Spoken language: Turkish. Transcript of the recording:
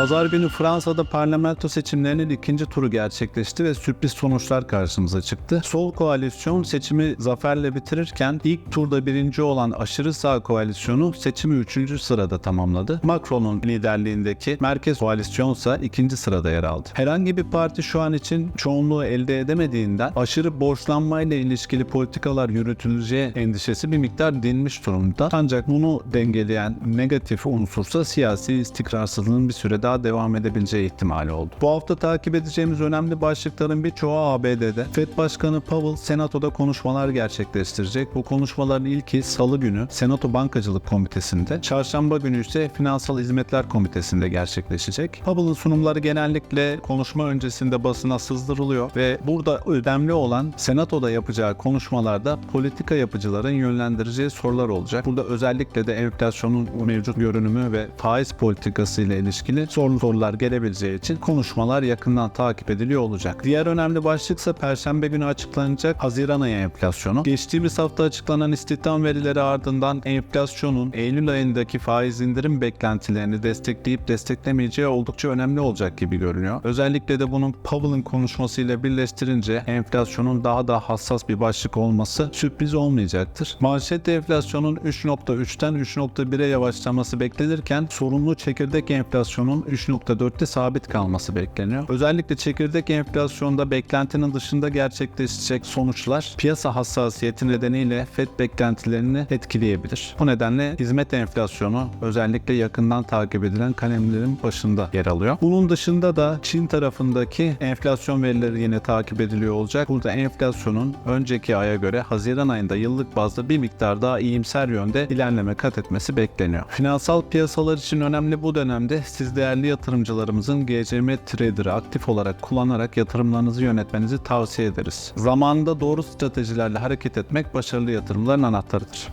Pazar günü Fransa'da parlamento seçimlerinin ikinci turu gerçekleşti ve sürpriz sonuçlar karşımıza çıktı. Sol koalisyon seçimi zaferle bitirirken ilk turda birinci olan aşırı sağ koalisyonu seçimi üçüncü sırada tamamladı. Macron'un liderliğindeki merkez koalisyon ise ikinci sırada yer aldı. Herhangi bir parti şu an için çoğunluğu elde edemediğinden aşırı borçlanmayla ilişkili politikalar yürütüleceği endişesi bir miktar dinmiş durumda. Ancak bunu dengeleyen negatif unsursa siyasi istikrarsızlığın bir süre daha devam edebileceği ihtimali oldu. Bu hafta takip edeceğimiz önemli başlıkların birçoğu ABD'de. Fed Başkanı Powell Senato'da konuşmalar gerçekleştirecek. Bu konuşmaların ilki Salı günü Senato Bankacılık Komitesi'nde, Çarşamba günü ise Finansal Hizmetler Komitesi'nde gerçekleşecek. Powell'ın sunumları genellikle konuşma öncesinde basına sızdırılıyor ve burada önemli olan Senato'da yapacağı konuşmalarda politika yapıcıların yönlendireceği sorular olacak. Burada özellikle de enflasyonun mevcut görünümü ve faiz politikası ile ilişkili sorun sorular gelebileceği için konuşmalar yakından takip ediliyor olacak. Diğer önemli başlıksa Perşembe günü açıklanacak Haziran ayı enflasyonu. Geçtiğimiz hafta açıklanan istihdam verileri ardından enflasyonun Eylül ayındaki faiz indirim beklentilerini destekleyip desteklemeyeceği oldukça önemli olacak gibi görünüyor. Özellikle de bunun Powell'ın konuşmasıyla birleştirince enflasyonun daha da hassas bir başlık olması sürpriz olmayacaktır. Manşet enflasyonun 3.3'ten 3.1'e yavaşlaması beklenirken sorunlu çekirdek enflasyonun 3.4'te sabit kalması bekleniyor. Özellikle çekirdek enflasyonda beklentinin dışında gerçekleşecek sonuçlar piyasa hassasiyeti nedeniyle FED beklentilerini etkileyebilir. Bu nedenle hizmet enflasyonu özellikle yakından takip edilen kalemlerin başında yer alıyor. Bunun dışında da Çin tarafındaki enflasyon verileri yine takip ediliyor olacak. Burada enflasyonun önceki aya göre Haziran ayında yıllık bazda bir miktar daha iyimser yönde ilerleme kat etmesi bekleniyor. Finansal piyasalar için önemli bu dönemde siz değerli yatırımcılarımızın GCM Trader'ı aktif olarak kullanarak yatırımlarınızı yönetmenizi tavsiye ederiz. Zamanında doğru stratejilerle hareket etmek başarılı yatırımların anahtarıdır.